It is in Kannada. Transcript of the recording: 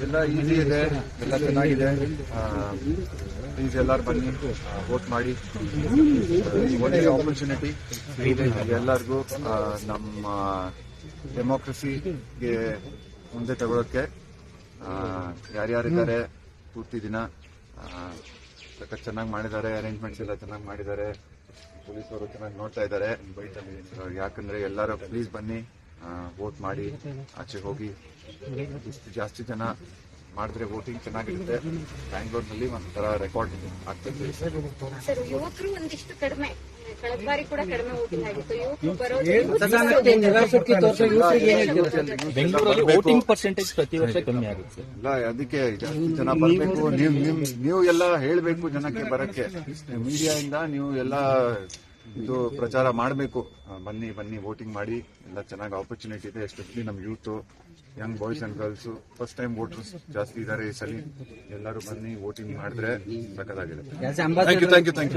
ಎಲ್ಲ ಈಸಿ ಇದೆ. ಎಲ್ಲ ಚೆನ್ನಾಗಿದೆ. ಪ್ಲೀಸ್ ಎಲ್ಲರೂ ಬನ್ನಿ. ವೋಟ್ ಮಾಡಿ. ಒಳ್ಳೆಯ ಆಪರ್ಚುನಿಟಿ ಎಲ್ಲರಿಗೂ ನಮ್ಮ ಡೆಮೋಕ್ರಸಿಗೆ ಮುಂದೆ ತಗೊಳಕ್ಕೆ ಆ, ಯಾರ್ಯಾರಿದ್ದಾರೆ ಪೂರ್ತಿ ದಿನ ಚೆನ್ನಾಗಿ ಮಾಡಿದ್ದಾರೆ ಅರೇಂಜ್ಮೆಂಟ್ಸ್ ಎಲ್ಲ ಚೆನ್ನಾಗಿ ಮಾಡಿದ್ದಾರೆ. ಪೊಲೀಸರು ಚೆನ್ನಾಗಿ ನೋಡ್ತಾ ಇದ್ದಾರೆ. ಯಾಕಂದ್ರೆ ಎಲ್ಲರೂ ಪ್ಲೀಸ್ ಬನ್ನಿ. ವೋಟ್ ಮಾಡಿ ಆಚೆ ಹೋಗಿ ಇಷ್ಟು ಜಾಸ್ತಿ ಜನ ಮಾಡಿದ್ರೆ ವೋಟಿಂಗ್ ಚೆನ್ನಾಗಿರುತ್ತೆ. ಬ್ಯಾಂಗ್ಳೂರ್ನಲ್ಲಿ ಒಂಥರ ರೆಕಾರ್ಡ್ ಆಗ್ತದೆ. ಸರ್ ಯುವಕರು ಒಂದಿಷ್ಟು ಕಡಿಮೆ ಕಳೆದ ಬಾರಿ ಕೂಡ ಕಡಿಮೆ ವೋಟಿಂಗ್ ಆಗಿತ್ತು. ಯುವಕರು ಬೆಂಗಳೂರಲ್ಲಿ ವೋಟಿಂಗ್ ಪರ್ಸೆಂಟೇಜ್ ಪ್ರತಿ ವರ್ಷ ಕಮ್ಮಿ ಆಗುತ್ತೆ ಇಲ್ಲ ಅದಕ್ಕೆ ಜಾಸ್ತಿ ಜನ ಬರಬೇಕು. ನೀವು ನೀವು ಎಲ್ಲ ಹೇಳಬೇಕು ಜನಕ್ಕೆ ಬರಕ್ಕೆ. ಮೀಡಿಯಾದಿಂದ ನೀವು ಎಲ್ಲ ಇದು ಪ್ರಚಾರ ಮಾಡಬೇಕು. ಬನ್ನಿ ಬನ್ನಿ ವೋಟಿಂಗ್ ಮಾಡಿ. ಎಲ್ಲ ಚೆನ್ನಾಗಿ ಆಪರ್ಚುನಿಟಿ ಇದೆ ಎಸ್ಪೆಷಲಿ ನಮ್ಮ youth young boys and girls first time voters ಜಾಸ್ತಿ ಇದ್ದಾರೆ ಈ ಸಲ. ಎಲ್ಲರೂ ಬನ್ನಿ ವೋಟಿಂಗ್ ಮಾಡಿದ್ರೆ ಸಕ್ಕದಾಗಿದೆ thank you thank you thank you